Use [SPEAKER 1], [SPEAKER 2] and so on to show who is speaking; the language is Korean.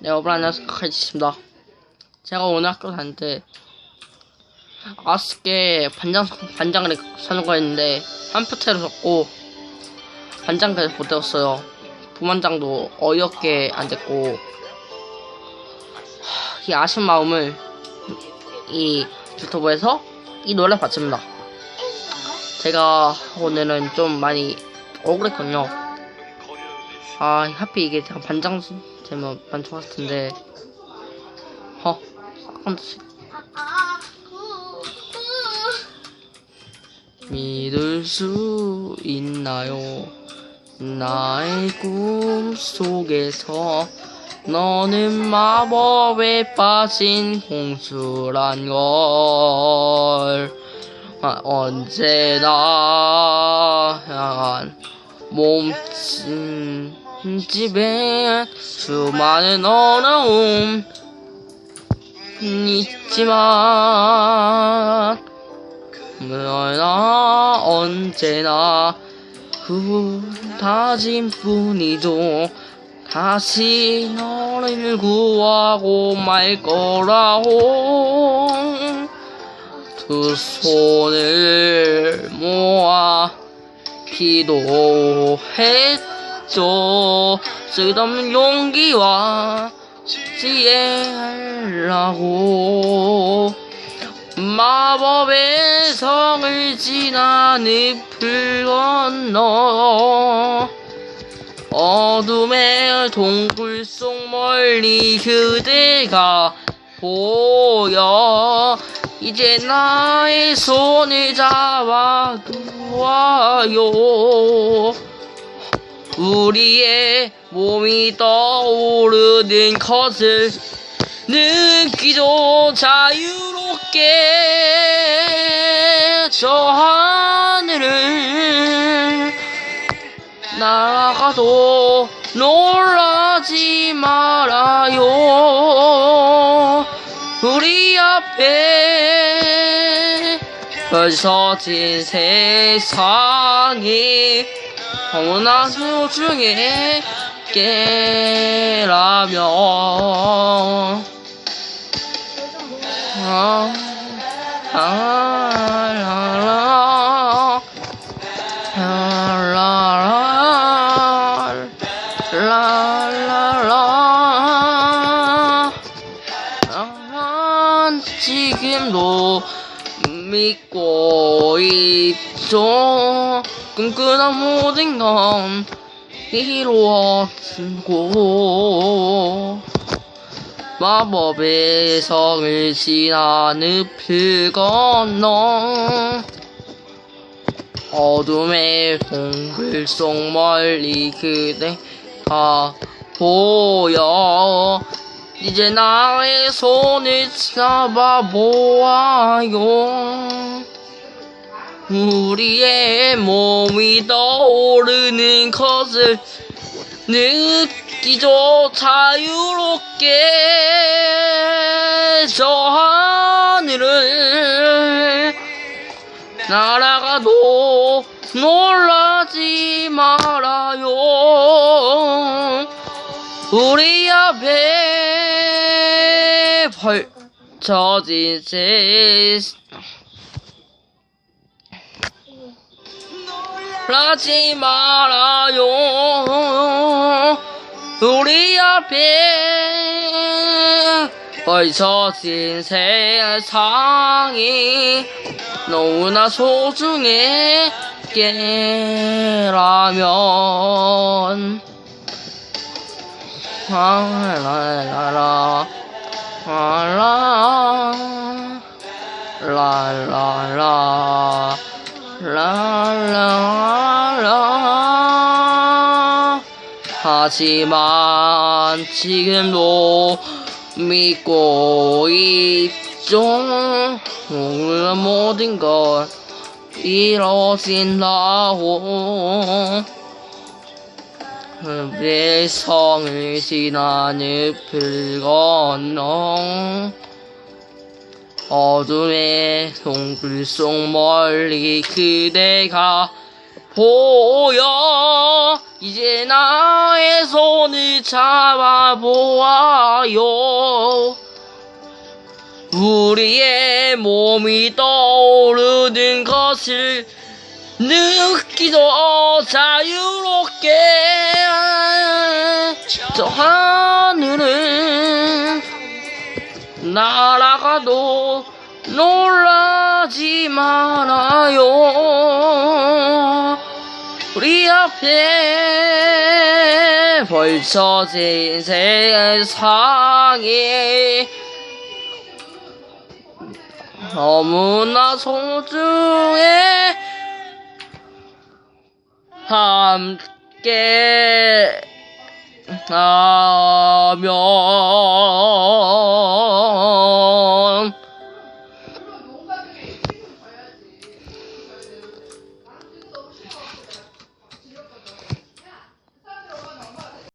[SPEAKER 1] 네, 여러분 안녕하세요. 카이치입니다. 제가 오늘 학교 다닐 때개 반장 반장을 선거했는데 한 표태를 줬고 반장까지 못 되었어요. 부반장도 어이없게 안 됐고 하, 이 아쉬운 마음을 이 유튜브에서 이 노래 바칩니다. 제가 오늘은 좀 많이 억울했거든요. 아, 하필 이게 제가 반장 되면 만 좋았을 텐데. 허, 아까부터 믿을 수 있나요? 나의 꿈 속에서 너는 마법에 빠진 공수란 걸 아, 언제나 향한 몸짓 집에 수많은 어려움 있지만 너나 언제나 그 다짐 뿐이죠 다시 너를 구하고 말 거라고 두 손을 모아 기도했 죠. 쓸데없는 용기와 지혜라고 마법의 성을 지나 늪을 건너 어둠의 동굴 속 멀리 그대가 보여. 이제 나의 손을 잡아 두어요 우리의 몸이 떠오르는 것을 느끼죠. 자유롭게 저 하늘을 날아가도 놀라지 말아요. 우리 앞에 펼쳐진 세상이 너무나 소중해 깨라면 아, 아, 라, 라, 라, 라, 라, 라. 난 지금도 믿고 있죠. 꿈꾸던 모든 건 이루어지고 마법의 성을 지나 늪을 건너 어둠의 동굴 속 멀리 그대가 보여. 이제 나의 손을 잡아 보아요 우리의 몸이 떠오르는 것을 느끼죠. 자유롭게 저 하늘을 날아가도 놀라지 말아요. 우리 앞에 펼쳐진 세놀 라지 말아요. 우리 앞에 펼쳐진 세상이 너무나 소중해 깨라면. 라라라 라 라 라라라 라라라 하지만 지금도 믿고 있죠. 모든 걸 이뤄진다고. 내 성을 지나 늪을 건너 어둠의 동굴 속 멀리 그대가 보여. 이제 나의 손을 잡아보아요. 우리의 몸이 떠오르는 것을 느끼도 자유롭게. 저 하늘은 날아가도 놀라지 말아요 우리 앞에 벌쳐진 세상에 너무나 소중해. 함께 하면